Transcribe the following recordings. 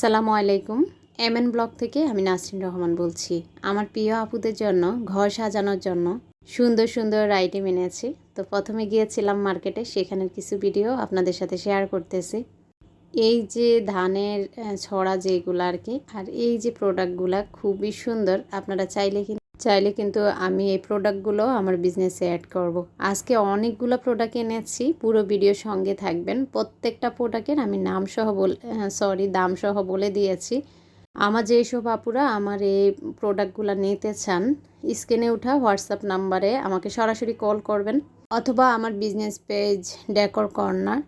আসসালামু আলাইকুম। M N blog থেকে আমি নাসরিন রহমান বলছি। আমার প্রিয় আপুদের জন্য, ঘর সাজানোর জন্য সুন্দর সুন্দর আইটেম এনেছি। তো প্রথমে গিয়েছিলাম মার্কেটে, সেখানের কিছু ভিডিও আপনাদের সাথে শেয়ার করতেছি। এই যে ধানের ছড়া যেগুলো আর কি, আর এই যে প্রোডাক্টগুলা খুবই সুন্দর, আপনারা চাইলে কিন্তু চাইলে কিন্তু আমি এই প্রোডাক্টগুলো আমার বিজনেসে অ্যাড করব। আজকে অনেকগুলো প্রোডাক্ট এনেছি, পুরো ভিডিও সঙ্গে থাকবেন। প্রত্যেকটা প্রোডাক্টের আমি নাম সহ বল সরি দাম সহ বলে দিয়েছি। আমার যেসব আপুরা আমার এই প্রোডাক্টগুলো নিতে চান, স্ক্রিনে ওঠা হোয়াটসঅ্যাপ নাম্বারে আমাকে সরাসরি কল করবেন। অথবা আমার বিজনেস পেজ ডেকর কর্নার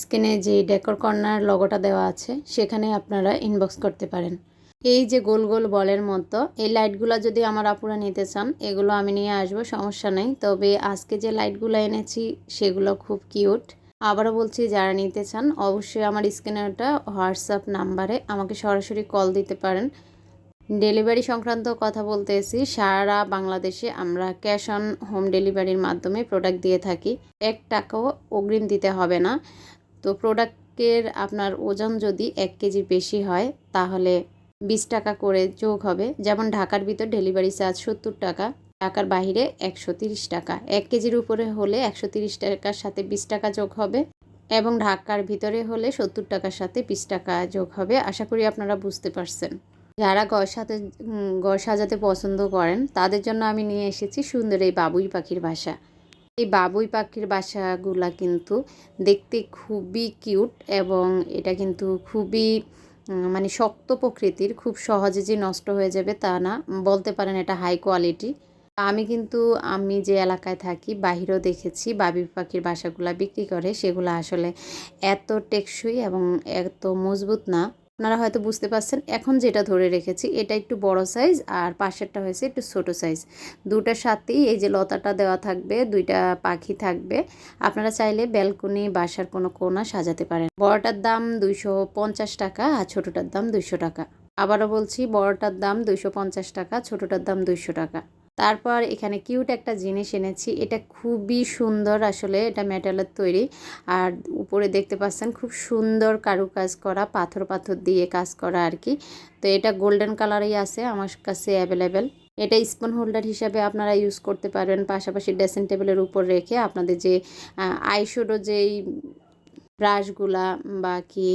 স্ক্রিনে যে ডেকর কর্নার লগোটা দেওয়া আছে, সেখানে আপনারা ইনবক্স করতে পারেন। এই যে গোল গোল বলের মতো, এই লাইটগুলো যদি আমার আপুরা নিতে চান, এগুলো আমি নিয়ে আসব, সমস্যা নেই। তবে আজকে যে লাইটগুলো এনেছি, সেগুলো খুব কিউট। আবারও বলছি, যারা নিতে চান, অবশ্যই আমার স্ক্রিনেরটা হোয়াটসঅ্যাপ নাম্বারে আমাকে সরাসরি কল দিতে পারেন। ডেলিভারি সংক্রান্ত কথা বলতে এসি সারা বাংলাদেশে আমরা ক্যাশ অন হোম ডেলিভারির মাধ্যমে প্রোডাক্ট দিয়ে থাকি। এক টাকাও অগ্রিম দিতে হবে না। তো প্রোডাক্টের আপনার ওজন যদি এক কেজি বেশি হয়, তাহলে বিশ টাকা করে যোগ হবে। যেমন ঢাকার ভিতর ডেলিভারি চার্জ সত্তর টাকা, ঢাকার বাইরে একশো তিরিশ টাকা। এক কেজির উপরে হলে একশো তিরিশ টাকার সাথে বিশ টাকা যোগ হবে এবং ঢাকার ভিতরে হলে সত্তর টাকার সাথে বিশ টাকা যোগ হবে। আশা করি আপনারা বুঝতে পারছেন। যারা ঘর সাথে ঘর সাজাতে পছন্দ করেন, তাদের জন্য আমি নিয়ে এসেছি সুন্দর এই বাবুই পাখির বাসা। এই বাবুই পাখির বাসাগুলা কিন্তু দেখতে খুবই কিউট এবং এটা কিন্তু খুবই মানে শক্ত প্রকৃতির খুব সহজে যে নষ্ট হয়ে যাবে তা না। বলতে পারেন এটা হাই কোয়ালিটি আমি কিন্তু, আমি যে এলাকায় থাকি, বাহিরেও দেখেছি বাবুই পাখির বাসাগুলা বিক্রি করে, সেগুলো আসলে এত টেকসই এবং এত মজবুত না। আপনারা হয়তো বুঝতে পারছেন, এখন যেটা ধরে রেখেছি এটা একটু বড় সাইজ আর পাশেরটা হয়েছে একটু ছোট সাইজ দুটার সাথেই এই যে লতাটা দেওয়া থাকবে, দুইটা পাখি থাকবে। আপনারা চাইলে ব্যালকনি বাসার কোনো কোনা সাজাতে পারেন। বড়টার দাম দুইশো পঞ্চাশ টাকা আর ছোটোটার দাম দুইশো টাকা। আবারও বলছি, বড়টার দাম দুইশো পঞ্চাশ টাকা, ছোটোটার দাম দুইশো টাকা। তারপর এখানে কিউট একটা জিনিস এনেছি। এটা খুবই সুন্দর আসলে, এটা মেটালের তৈরি। আর উপরে দেখতে পাচ্ছেন খুব সুন্দর কারুকাজ করা, পাথর পাথর দিয়ে কাজ করা আর কি তো এটা গোল্ডেন কালারেই আছে, আমার কাছে অ্যাভেলেবেল। এটা স্পুন হোল্ডার হিসাবে আপনারা ইউজ করতে পারেন, পাশাপাশি ড্রেসিং টেবিলের উপর রেখে আপনাদের যে আইশ্যাডো যেই ব্রাশগুলা বা কি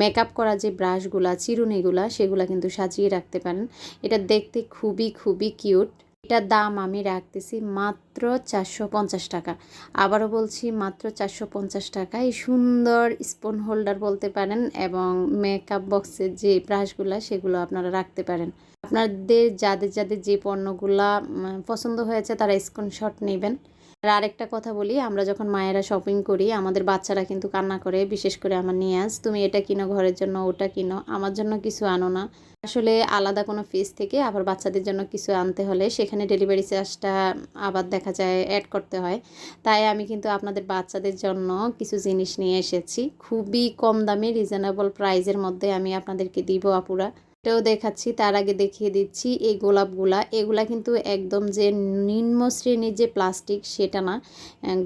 মেকআপ করা যে ব্রাশগুলা চিরুনিগুলা, সেগুলা কিন্তু সাজিয়ে রাখতে পারেন। এটা দেখতে খুবই খুবই কিউট এটার দাম আমি রাখতেছি মাত্র চারশো পঞ্চাশ টাকা। আবারও বলছি মাত্র চারশো পঞ্চাশ টাকা। এই সুন্দর স্পুন হোল্ডার বলতে পারেন এবং মেকআপ বক্সের যে ব্রাশগুলা সেগুলো আপনারা রাখতে পারেন। আপনাদের যাদের যাদের যে পণ্যগুলা পছন্দ হয়েছে, তারা স্ক্রিনশট নেবেন। আর আরেকটা কথা বলি, আমরা যখন মায়েরা শপিং করি, আমাদের বাচ্চারা কিন্তু কান্না করে, বিশেষ করে আমার নিয়াজ, তুমি এটা কিনো, ঘরের জন্য ওটা কিনো, আমার জন্য কিছু আনো না। আসলে আলাদা কোনো ফিস থেকে আবার বাচ্চাদের জন্য কিছু আনতে হলে সেখানে ডেলিভারি চার্জটা আবার দেখা যায় অ্যাড করতে হয়। তাই আমি কিন্তু আপনাদের বাচ্চাদের জন্য কিছু জিনিস নিয়ে এসেছি। খুবই কম দামে রিজনেবল প্রাইজের মধ্যে আমি আপনাদেরকে দিব আপুরা। এটাও দেখাচ্ছি, তার আগে দেখিয়ে দিচ্ছি এই গোলাপগুলা। এগুলা কিন্তু একদম যে নিম্ন শ্রেণির যে প্লাস্টিক সেটা না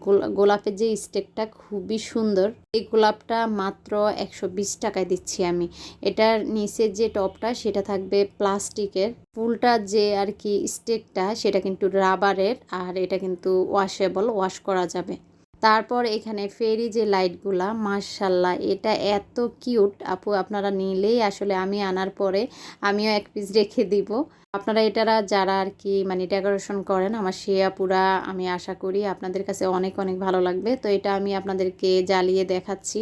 গোলা- গোলাপের যে স্টেকটা খুবই সুন্দর। এই গোলাপটা মাত্র একশো বিশ টাকায় দিচ্ছি আমি। এটার নিচের যে টপটা সেটা থাকবে প্লাস্টিকের। ফুলটা যে আর কি স্টেকটা সেটা কিন্তু রাবারের, আর এটা কিন্তু ওয়াশেবল ওয়াশ করা যাবে। তারপর এখানে ফেরি যে লাইটগুলা মার্শাল্লাহ এটা এত কিউট। আপু, আপনারা নিলেই আসলে আমি আনার পরে আমিও এক পিস রেখে দিব। আপনারা এটারা যারা আর কি মানে ডেকোরেশন করেন, আমার সে আপুরা আমি আশা করি আপনাদের কাছে অনেক অনেক ভালো লাগবে। তো এটা আমি আপনাদেরকে জ্বালিয়ে দেখাচ্ছি।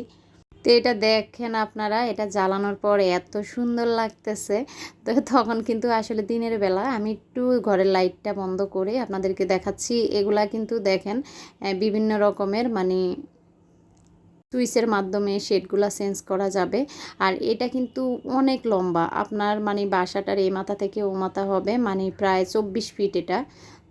তো এটা দেখেন আপনারা, এটা জ্বালানোর পর এত সুন্দর লাগতেছে। তো তখন কিন্তু আসলে দিনের বেলা আমি একটু ঘরের লাইটটা বন্ধ করে আপনাদেরকে দেখাচ্ছি। এগুলা কিন্তু দেখেন বিভিন্ন রকমের মানে সুইচের মাধ্যমে শেডগুলো চেঞ্জ করা যাবে। আর এটা কিন্তু অনেক লম্বা। আপনার মানে বাসাটার এই মাথা থেকে ও মাথা হবে মানে প্রায় চব্বিশ ফিট এটা।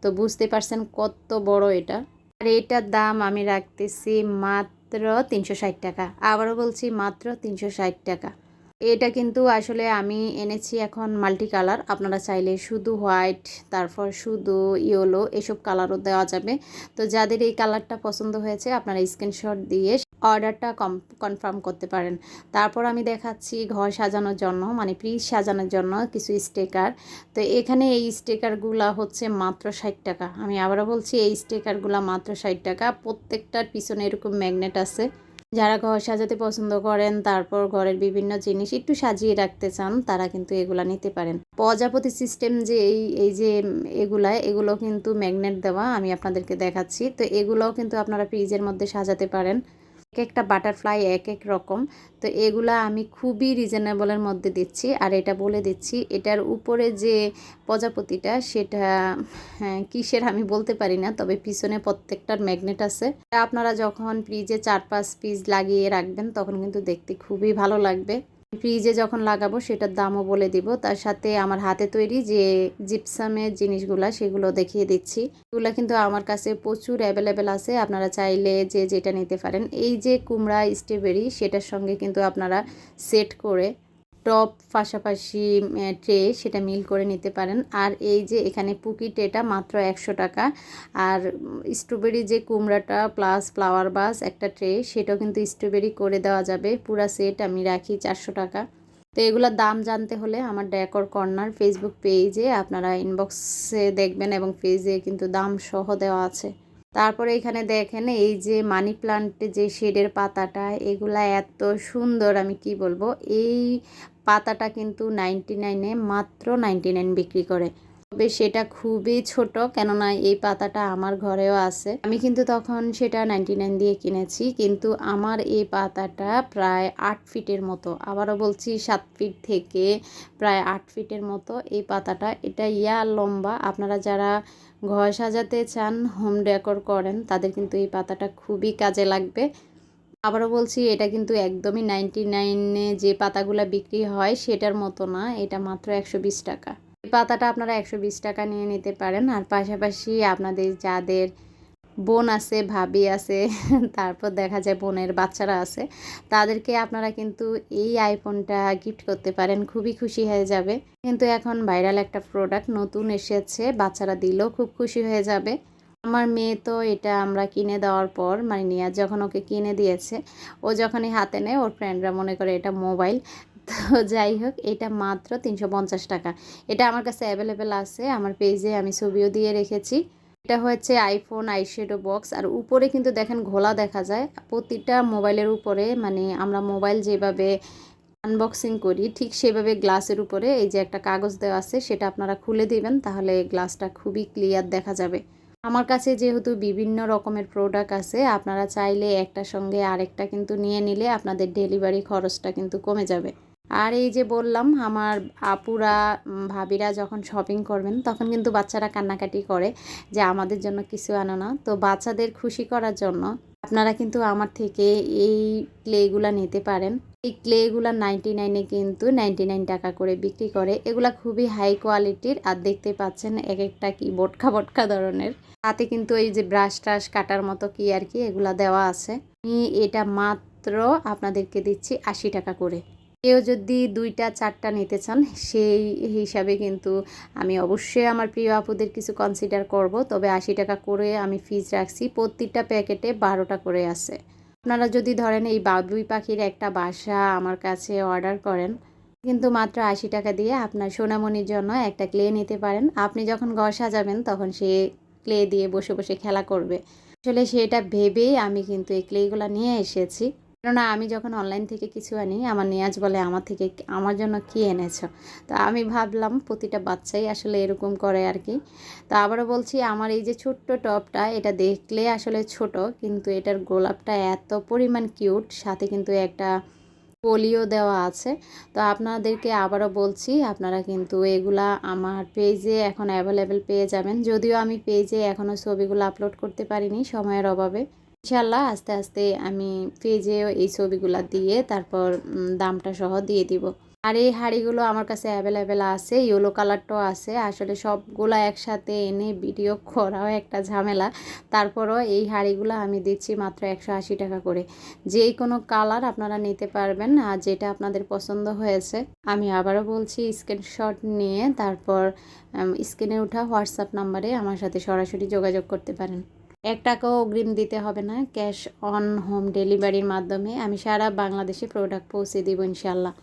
তো বুঝতে পারছেন কত বড় এটা। আর এটার দাম আমি রাখতেছি মাত্র তিনশো ষাট টাকা। আবারও বলছি, মাত্র তিনশো ষাট টাকা। এটা কিন্তু আসলে আমি এনেছি এখন মাল্টি কালার। আপনারা চাইলে শুধু হোয়াইট, তারপর শুধু ইয়েলো, এসব কালারও দেওয়া যাবে। তো যাদের এই কালারটা পছন্দ হয়েছে, আপনারা স্ক্রিনশট দিয়ে অর্ডারটা কম, কনফার্ম করতে পারেন। তারপর আমি দেখাচ্ছি ঘর সাজানোর জন্য মানে ফ্রিজ সাজানোর জন্য কিছু স্টিকার তো এখানে এই স্টিকারগুলো হচ্ছে মাত্র ষাট টাকা। আমি আবারও বলছি, এই স্টিকারগুলো মাত্র ষাট টাকা। প্রত্যেকটার পিছনে এরকম ম্যাগনেট আছে। যারা ঘর সাজাতে পছন্দ করেন, তারপর ঘরের বিভিন্ন জিনিস একটু সাজিয়ে রাখতে চান, তারা কিন্তু এগুলা নিতে পারেন। প্রজাপতি সিস্টেম যে এই এই যে এগুলা, এগুলো কিন্তু ম্যাগনেট দেওয়া আমি আপনাদেরকে দেখাচ্ছি। তো এগুলোও কিন্তু আপনারা ফ্রিজের মধ্যে সাজাতে পারেন। এক একটা বাটারফ্লাই এক এক রকম। তো এগুলা আমি খুবই রিজনেবলের মধ্যে দিচ্ছি। আর এটা বলে দিচ্ছি এটার উপরে যে প্রজাপতিটা সেটা হ্যাঁ, কিসের আমি বলতে পারি না তবে পিছনে প্রত্যেকটার ম্যাগনেট আছে। আপনারা যখন ফ্রিজে চার পাঁচ পিস লাগিয়ে রাখবেন তখন কিন্তু দেখতে খুবই ভালো লাগবে। ফ্রিজে যখন লাগাবো সেটার দামও বলে দিব। তার সাথে আমার হাতে তৈরি যে জিপসামের জিনিসগুলা সেগুলো দেখিয়ে দিচ্ছি। এগুলো কিন্তু আমার কাছে প্রচুর অ্যাভেলেবেল আছে। আপনারা চাইলে যে যেটা নিতে পারেন। এই যে কুমড়া স্ট্রবেরি সেটার সঙ্গে কিন্তু আপনারা সেট করে টপ পাশাপাশি ট্রে সেটা মিল করে নিতে পারেন। আর এই যে এখানে পুকি ট্রেটা মাত্র একশো টাকা। আর স্ট্রবেরি যে কুমড়াটা প্লাস ফ্লাওয়ার বাস একটা ট্রে, সেটাও কিন্তু স্ট্রবেরি করে দেওয়া যাবে। পুরা সেট আমি রাখি চারশো টাকা। তো এগুলোর দাম জানতে হলে আমার ড্যাকর কর্নার ফেসবুক পেজে আপনারা ইনবক্সে দেখবেন এবং পেজে কিন্তু দাম সহ দেওয়া আছে। তারপরে এখানে দেখেন এই যে মানি প্লান্টে যে শেডের পাতাটা, এগুলা এত সুন্দর আমি কি বলব? এই পাতাটা কিন্তু নাইনটি নাইনে মাত্র নাইনটি নাইন বিক্রি করে। তবে সেটা খুবই ছোট, কেননা এই পাতাটা আমার ঘরেও আছে। আমি কিন্তু তখন সেটা নাইনটি নাইন দিয়ে কিনেছি, কিন্তু আমার এই পাতাটা প্রায় আট ফিটের মতো। আবারও বলছি, সাত ফিট থেকে প্রায় আট ফিটের মতো এই পাতাটা। এটা ইয়া লম্বা। আপনারা যারা ঘর সাজাতে চান হোম ডেকোর করেন, তাদের কিন্তু এই পাতাটা খুবই কাজে লাগবে। আবারও বলছি, এটা কিন্তু একদমই নাইনটি নাইনে যে পাতাগুলো বিক্রি হয়, সেটার মতো না। এটা মাত্র একশো বিশ টাকা। পাতাটা আপনারা একশো বিশ টাকা নিয়ে নিতে পারেন। আর পাশাপাশি আপনাদের যাদের বোন আছে, ভাবি আছে, তারপর দেখা যায় বোনের বাচ্চারা আছে, তাদেরকে আপনারা কিন্তু এই আইফোনটা গিফট করতে পারেন। খুবই খুশি হয়ে যাবে। কিন্তু এখন ভাইরাল একটা প্রোডাক্ট নতুন এসেছে, বাচ্চারা দিলেও খুব খুশি হয়ে যাবে। আমার মেয়ে তো এটা আমরা কিনে দেওয়ার পর মানে নিয়াজ যখন ওকে কিনে দিয়েছে, ও যখনই হাতে নেয়, ওর ফ্রেন্ডরা মনে করে এটা মোবাইল তো যাই হোক, এটা মাত্র তিনশো পঞ্চাশ টাকা। এটা আমার কাছে অ্যাভেলেবেল আছে, আমার পেজে আমি ছবিও দিয়ে রেখেছি। এটা হচ্ছে আইফোন আইশ্যাডো বক্স আর উপরে কিন্তু দেখেন ঘোলা দেখা যায়। প্রতিটা মোবাইলের উপরে মানে আমরা মোবাইল যেভাবে আনবক্সিং করি, ঠিক সেভাবে গ্লাসের উপরে, এই যে একটা কাগজ দেওয়া আছে, সেটা আপনারা খুলে দিবেন, তাহলে গ্লাসটা খুবই ক্লিয়ার দেখা যাবে। আমার কাছে যেহেতু বিভিন্ন রকমের প্রোডাক্ট আছে, আপনারা চাইলে একটার সঙ্গে আরেকটা কিন্তু নিয়ে নিলে আপনাদের ডেলিভারি খরচটা কিন্তু কমে যাবে। আর এই যে বললাম, আমার আপুরা ভাবিরা যখন শপিং করবেন, তখন কিন্তু বাচ্চারা কান্নাকাটি করে যে আমাদের জন্য কিছু আনো না। তো বাচ্চাদের খুশি করার জন্য আপনারা কিন্তু আমার থেকে এই ক্লেগুলা নিতে পারেন। এই ক্লেগুলা নাইনটি নাইনে কিন্তু নাইনটি নাইন টাকা করে বিক্রি করে। এগুলা খুবই হাই কোয়ালিটির আর দেখতে পাচ্ছেন এক একটা কি বটকা বটকা ধরনের। তাতে কিন্তু এই যে ব্রাশ ট্রাশ কাটার মতো কি আর কি এগুলা দেওয়া আছে। আমি এটা মাত্র আপনাদেরকে দিচ্ছি আশি টাকা করে। কেউ যদি দুইটা, চারটা নিতে চান, সেই হিসাবে কিন্তু আমি অবশ্যই আমার প্রিয় আপুদের কিছু কনসিডার করব। তবে আশি টাকা করে আমি ফিজ রাখছি। প্রত্যেকটা প্যাকেটে বারোটা করে আছে। আপনারা যদি ধরেন এই বাবুই পাখির একটা বাসা আমার কাছে অর্ডার করেন, কিন্তু মাত্র আশি টাকা দিয়ে আপনার সোনামণির জন্য একটা ক্লে নিতে পারেন। আপনি যখন ঘর সাজাবেন, তখন সে ক্লে দিয়ে বসে বসে খেলা করবে। আসলে সেটা ভেবেই আমি কিন্তু এই ক্লেগুলো নিয়ে এসেছি। কেননা আমি যখন অনলাইন থেকে কিছু আনি, আমার নিয়াজ বলে, আমার থেকে আমার জন্য কি এনেছো? তো আমি ভাবলাম প্রতিটা বাচ্চাই আসলে এরকম করে আর কি তো আবারও বলছি, আমার এই যে ছোট্ট টপটা, এটা দেখলে আসলে ছোট, কিন্তু এটার গোলাপটা এত পরিমাণ কিউট, সাথে কিন্তু একটা পোলিও দেওয়া আছে। তো আপনাদেরকে আবারও বলছি, আপনারা কিন্তু এগুলা আমার পেজে এখন অ্যাভেলেবেল পেয়ে যাবেন। যদিও আমি পেজে এখনও ছবিগুলো আপলোড করতে পারিনি সময়ের অভাবে। ইনশাল্লাহ আস্তে আস্তে আমি পেজেও এই ছবিগুলো দিয়ে তারপর দামটা সহ দিয়ে দিব। আর এই হাঁড়িগুলো আমার কাছে অ্যাভেলেবেল আছে ইয়েলো কালারটাও আছে। আসলে সবগুলো একসাথে এনে ভিডিও করাও একটা ঝামেলা। তারপরও এই হাঁড়িগুলো আমি দিচ্ছি মাত্র একশো আশি টাকা করে। যেই কোনো কালার আপনারা নিতে পারবেন, আর যেটা আপনাদের পছন্দ হয়েছে। আমি আবারও বলছি স্ক্রিনশট নিয়ে তারপর স্ক্রিনে ওঠা হোয়াটসঅ্যাপ নাম্বারে আমার সাথে সরাসরি যোগাযোগ করতে পারেন। এক টাকাও অগ্রিম দিতে হবে না, ক্যাশ অন হোম ডেলিভারির মাধ্যমে আমি সারা বাংলাদেশে প্রোডাক্ট পৌঁছে দেবো ইনশাল্লাহ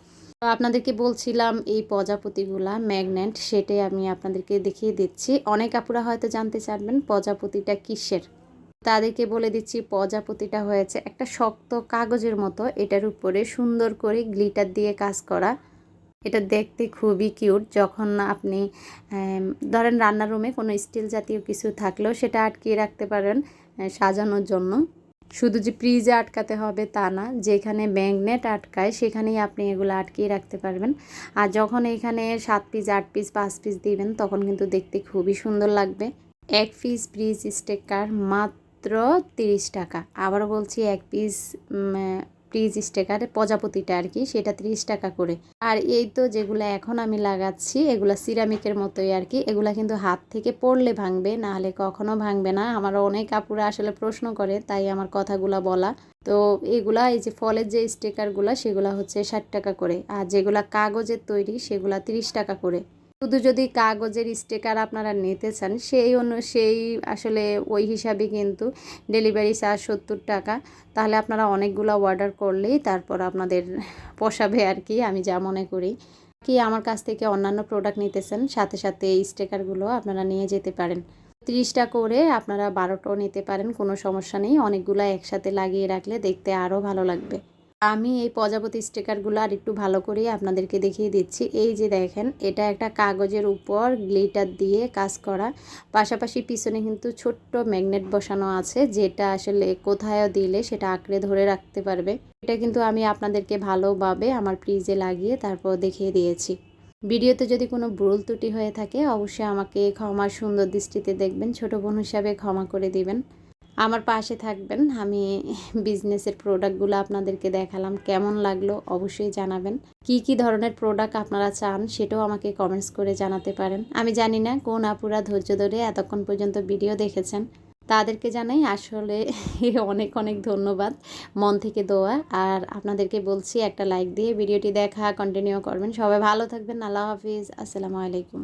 তো আপনাদেরকে বলছিলাম এই প্রজাপতিগুলা ম্যাগনেট সেটাই আমি আপনাদেরকে দেখিয়ে দিচ্ছি। অনেক আপুরা হয়তো জানতে চাইবেন প্রজাপতিটা কিসের। তাদেরকে বলে দিচ্ছি, প্রজাপতিটা হয়েছে একটা শক্ত কাগজের মতো, এটার উপরে সুন্দর করে গ্লিটার দিয়ে কাজ করা। এটা দেখতে খুবই কিউট। যখন আপনি ধরেন রান্নার রুমে কোনো স্টিল জাতীয় কিছু থাকলেও সেটা আটকিয়ে রাখতে পারেন সাজানোর জন্য। শুধু যে ফ্রিজে আটকাতে হবে তা না, যেখানে ম্যাগনেট আটকায় সেখানেই আপনি এগুলো আটকিয়ে রাখতে পারবেন। আর যখন এখানে সাত পিস, আট পিস, পাঁচ পিস দিবেন, তখন কিন্তু দেখতে খুবই সুন্দর লাগবে। এক পিস ফ্রিজ স্টেকার মাত্র তিরিশ টাকা। আবার বলছি, এক পিস ফ্রিজ স্টেকার প্রজাপতিটা আর কি, সেটা তিরিশ টাকা করে। আর এই তো যেগুলো এখন আমি লাগাচ্ছি, এগুলো সিরামিকের মতোই আর কি, এগুলা কিন্তু হাত থেকে পড়লে ভাঙবে না হলে কখনো ভাঙবে না। আমার অনেক কাপুরা আসলে প্রশ্ন করে, তাই আমার কথাগুলো বলা। তো এগুলা, এই যে ফলের যে স্টিকারগুলা সেগুলা হচ্ছে ষাট টাকা করে। আর যেগুলা কাগজের তৈরি, সেগুলা তিরিশ টাকা করে। শুধু যদি কাগজের স্টিকার আপনারা নিতে চান, সেই অন্য সেই আসলে ওই হিসাবে কিন্তু ডেলিভারি চার্জ সত্তর টাকা। তাহলে আপনারা অনেকগুলো অর্ডার করলেই তারপর আপনাদের পোষাবে আর কি, আমি যা মনে করি। কি আমার কাছ থেকে অন্যান্য প্রোডাক্ট নিতেছেন, সাথে সাথে এই স্টিকারগুলো আপনারা নিয়ে যেতে পারেন। তিরিশটা করে আপনারা বারোটাও নিতে পারেন, কোনো সমস্যা নেই। অনেকগুলো একসাথে লাগিয়ে রাখলে দেখতে আরও ভালো লাগবে। আমি এই প্রজাপতি স্টিকারগুলো আর একটু ভালো করে আপনাদেরকে দেখিয়ে দিচ্ছি। এই যে দেখেন, এটা একটা কাগজের উপর গ্লিটার দিয়ে কাজ করা। পাশাপাশি পিছনে কিন্তু ছোট্ট ম্যাগনেট বসানো আছে, যেটা আসলে কোথায়ও দিলে সেটা আঁকড়ে ধরে রাখতে পারবে। এটা কিন্তু আমি আপনাদেরকে ভালোভাবে আমার ফ্রিজে লাগিয়ে তারপর দেখিয়ে দিয়েছি। ভিডিওতে যদি কোনো ভুল ত্রুটি হয়ে থাকে, অবশ্যই আমাকে ক্ষমার সুন্দর দৃষ্টিতে দেখবেন, ছোট বোন হিসাবে ক্ষমা করে দিবেন। আমার পাশে থাকবেন। আমি বিজনেসের প্রোডাক্টগুলো আপনাদেরকে দেখালাম, কেমন লাগল অবশ্যই জানাবেন। কি কি ধরনের প্রোডাক্ট আপনারা চান সেটাও আমাকে কমেন্টস করে জানাতে পারেন। আমি জানি না কোন আপুরা ধৈর্য ধরে এতক্ষণ পর্যন্ত ভিডিও দেখেছেন। তাদেরকে জানাই আসলে অনেক অনেক ধন্যবাদ মন থেকে দোয়া। আর আপনাদেরকে বলছি একটা লাইক দিয়ে ভিডিওটি দেখা কন্টিনিউ করবেন। সবাই ভালো থাকবেন, আল্লাহ হাফিজ। আসসালামু আলাইকুম।